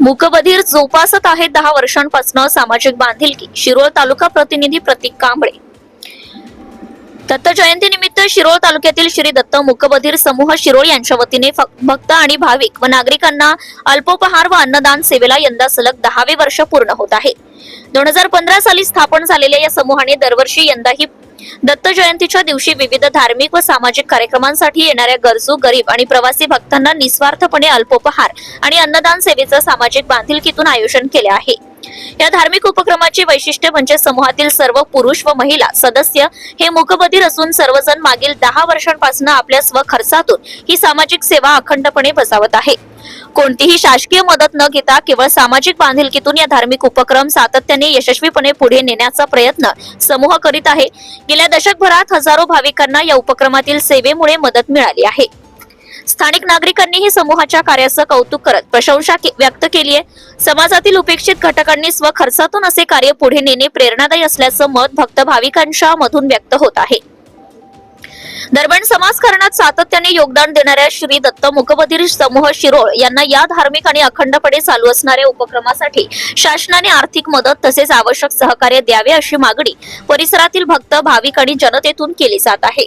मुकबधीर जोपासत आहेत दहा वर्षांपासून सामाजिक बांधिलकी. शिरोळ तालुका प्रतिनिधी प्रतीक कांबळे. दत्त जयंती निमित्त शिरोळ तालुक्यातील श्री दत्त मुकबधीर समूह शिरोळ यांच्या वतीने भक्त आणि भाविक व नागरिकांना अल्पोपहार व अन्नदान सेवेला यंदा सलग दहावे वर्ष पूर्ण होत आहे. दोन हजार पंधरा साली स्थापन झालेल्या या समूहाने दरवर्षी यंदाही दत्त जयंतीच्या दिवशी विविध धार्मिक व सामाजिक कार्यक्रमांसाठी येणाऱ्या गरजू गरीब आणि प्रवासी भक्तांना निस्वार्थपणे अल्पोपहार आणि अन्नदान सेवेचं सामाजिक बांधिलकीतून आयोजन केले आहे. या धार्मिक उपक्रमाचे वैशिष्ट्य म्हणजे समूहातील सर्व पुरुष व महिला सदस्य हे मूकबधीर असून सर्वजण मागील दहा वर्षांपासून आपल्या स्वखर्चातून ही सामाजिक सेवा अखंडपणे बजावत आहे. कोणतीही शासकीय मदत न घेता केवळ सामाजिक बांधिलकीतून या धार्मिक उपक्रम सातत्याने यशस्वीपणे पुढे नेण्याचा प्रयत्न समूह करीत आहे. गेल्या दशकभरात हजारो भाविकांना या उपक्रमातील सेवेमुळे मदत मिळाली आहे. स्थानिक नागरिकांनीही समूहाच्या कार्याचं कौतुक करत प्रशंसा व्यक्त केली आहे. समाजातील उपेक्षित घटकांनी स्वखर्चातून असे कार्य पुढे नेणे प्रेरणादायी असल्याचं मत भक्त भाविकांच्या मधून व्यक्त होत आहे. दरम्यान समाजकारणात सातत्याने योगदान देणाऱ्या श्री दत्त मुकबधीर समूह शिरोळ यांना या धार्मिक आणि अखंडपणे चालू असणाऱ्या उपक्रमासाठी शासनाने आर्थिक मदत तसेच आवश्यक सहकार्य द्यावे अशी मागणी परिसरातील भक्त भाविक आणि जनतेतून केली जात आहे.